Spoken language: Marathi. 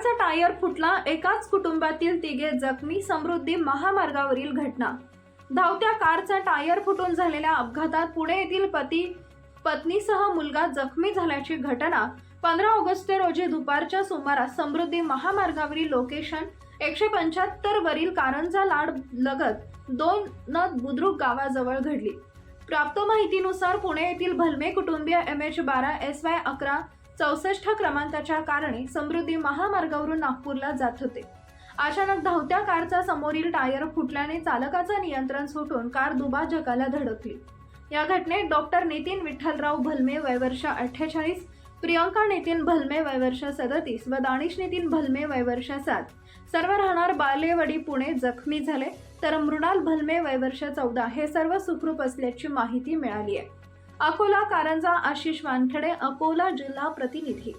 कारचा टायर फुटला एकाच कुटुंबातील तिघे जखमी समृद्धी महामार्गावरील घटना. धावत्या कारचा टायर फुटून झालेल्या अपघातात पुणे येथील पती पत्नीसह मुलगा जखमी झाल्याची घटना पंधरा ऑगस्ट रोजी दुपारच्या सुमारास समृद्धी महामार्गावरील लोकेशन एकशे पंच्याहत्तर वरील कारंजा लाड लगत दोन नद बुद्रुक गावाजवळ घडली. प्राप्त माहितीनुसार पुणे येथील भलमे कुटुंबीय एम एच बारा एस वाय अकरा चौसष्ट क्रमांकाच्या कारणे समृद्धी महामार्गावरून नागपूरला जात होते. अचानक धावत्या कारचा समोरील टायर फुटल्याने चालकाचं नियंत्रण सुटून कार दुभाजकाला धडकली. या घटनेत डॉक्टर नितीन विठ्ठलराव भलमे वयवर्ष अठ्ठेचाळीस प्रियंका नितीन भलमे वयवर्ष सदतीस व दानिश नितीन भलमे वयवर्ष सात. सर्व राहणार बालेवडी पुणे जखमी झाले तर मृणाल भलमे वयवर्ष चौदा हे सर्व सुखरूप असल्याची माहिती मिळाली आहे. अकोला कारंजा आशिष वानखेडे अकोला जिल्हा प्रतिनिधी